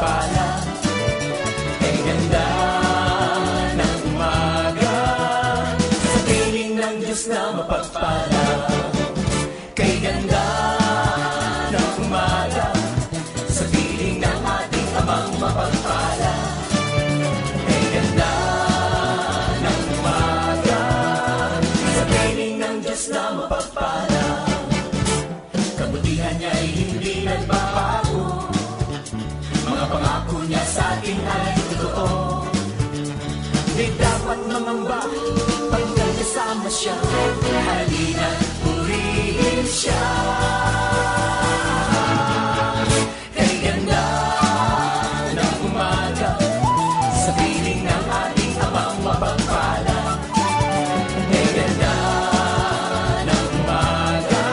mapagpala siya. Halina, purihin siya. Kay ganda ng umaga Sa piling ng ating amang mapagpala. Kay ganda ng umaga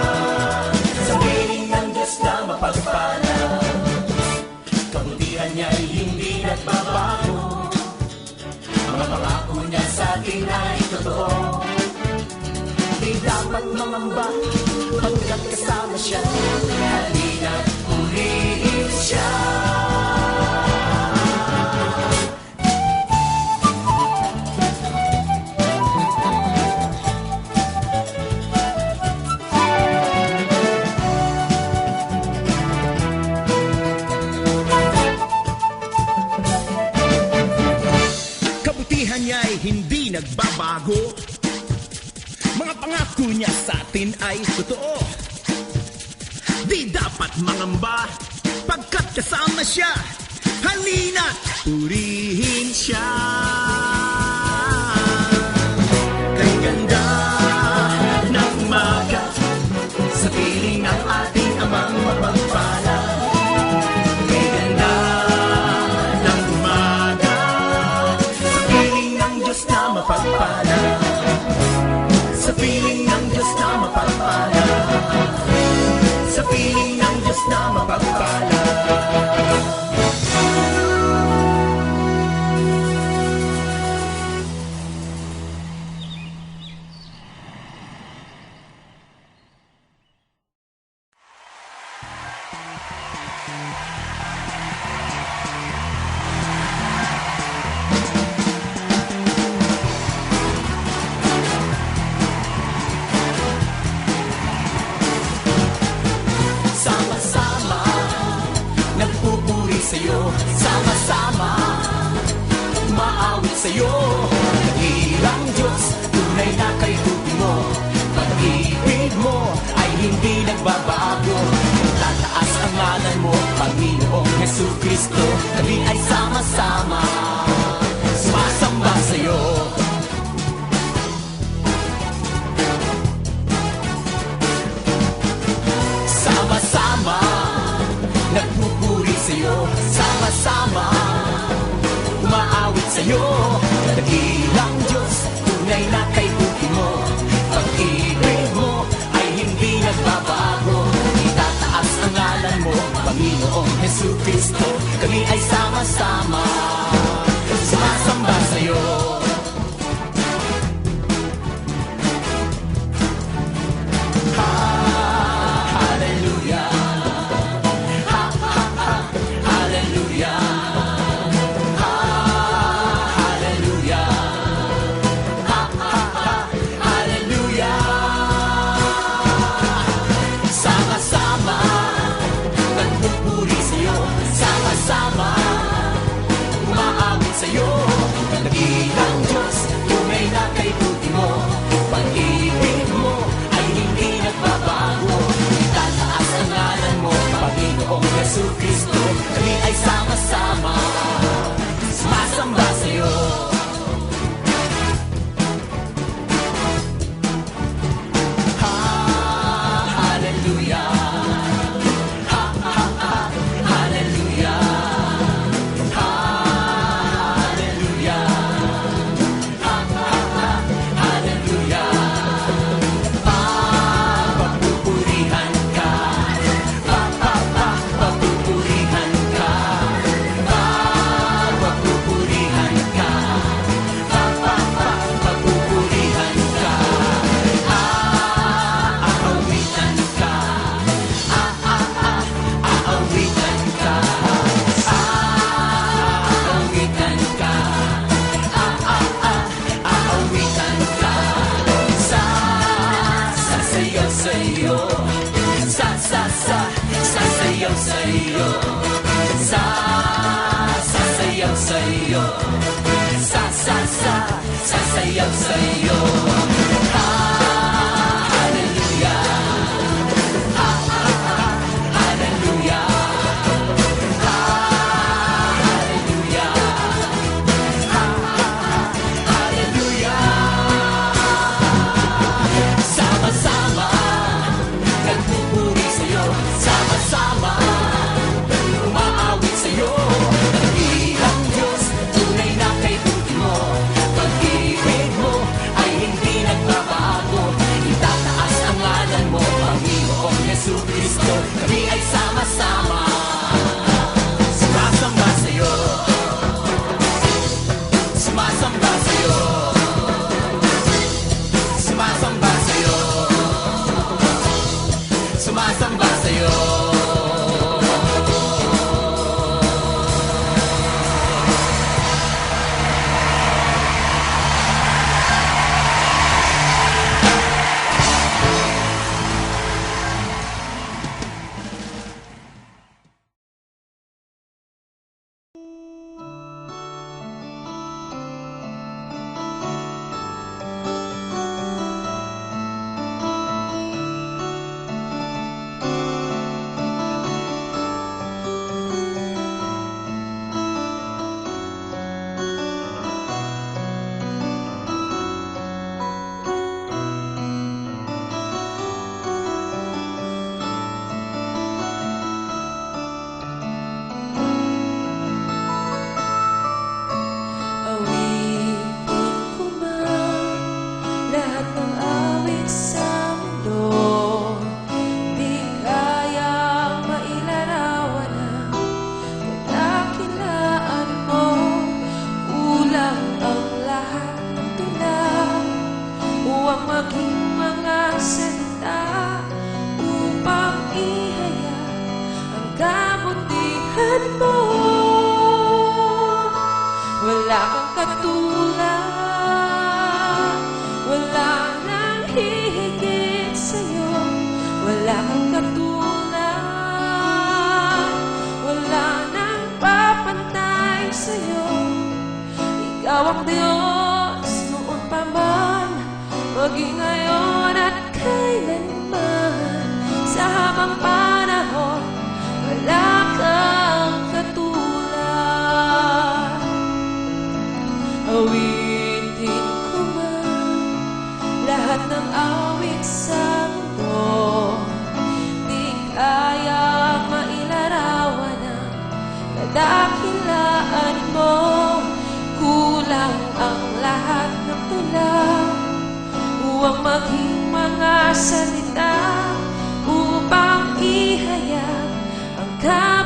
Sa piling ng Diyos na mapagpala. Kabutihan niya ay hindi nagbabago. Mga pangako niya sa atin ay totoo Mangamba Pagkat kasama siya. Halina, purihin siya ay totoo. Di dapat mangamba Pagkat kasama siya. Halina't purihin siya Diyos na mapagpala Sama-sama Dakilang Diyos Tunay na kay mo. Pag-ibig mo Ay hindi nagbabago. Tataas ang ngalan mo Panginoong Heso Kristo. Kami ay sama-sama. Sumasamba sa'yo. Sama-sama. Nagpupuri sa'yo. Sama-sama Sa'yo. Dakilang Diyos Tunay na kay mo. Pag-ibig mo Ay hindi nagbabago. Itataas ang ngalan mo Panginoong Heso Kristo. Kami ay sama-sama Yesu Kristo, kami ay sama-sama. Sumasamba Sa, sa, sa, sasayaw sa'yo Ikaw ang Diyos noon pa man Maging ngayon at kailanman. Sa habang panahon Wala kang katulad. Awitin ko man lahat ng awit sa Huwag maging mga salita Upang ihayag ang kabutihan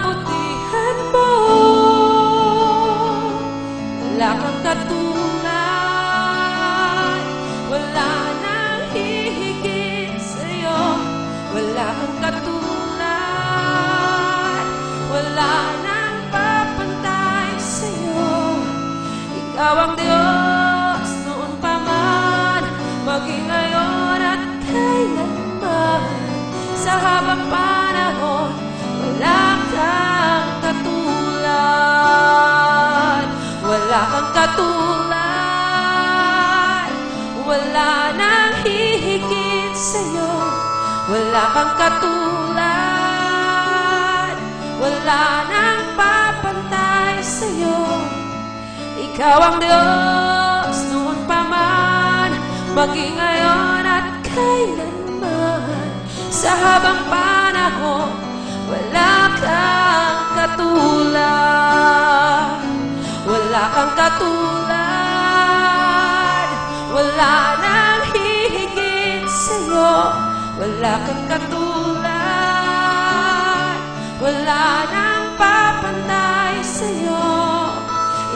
Sa habang panahon Wala kang katulad. Wala kang katulad. Wala nang hihigit sa'yo. Wala kang katulad. Wala nang papantay sa'yo. Ikaw ang Diyos noon pa man Maging ngayon at kailanman Sa habang panahon Wala kang katulad. Wala kang katulad. Wala nang hihigit sa'yo. Wala kang katulad. Wala nang papantay sa'yo.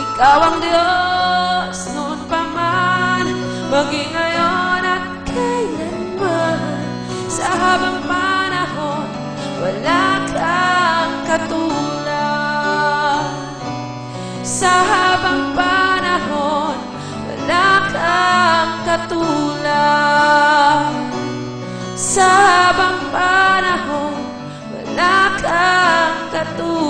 Ikaw ang Diyos noon pa man Maging sa habang panahon wala kang katulad. Sa habang panahon wala kang katulad.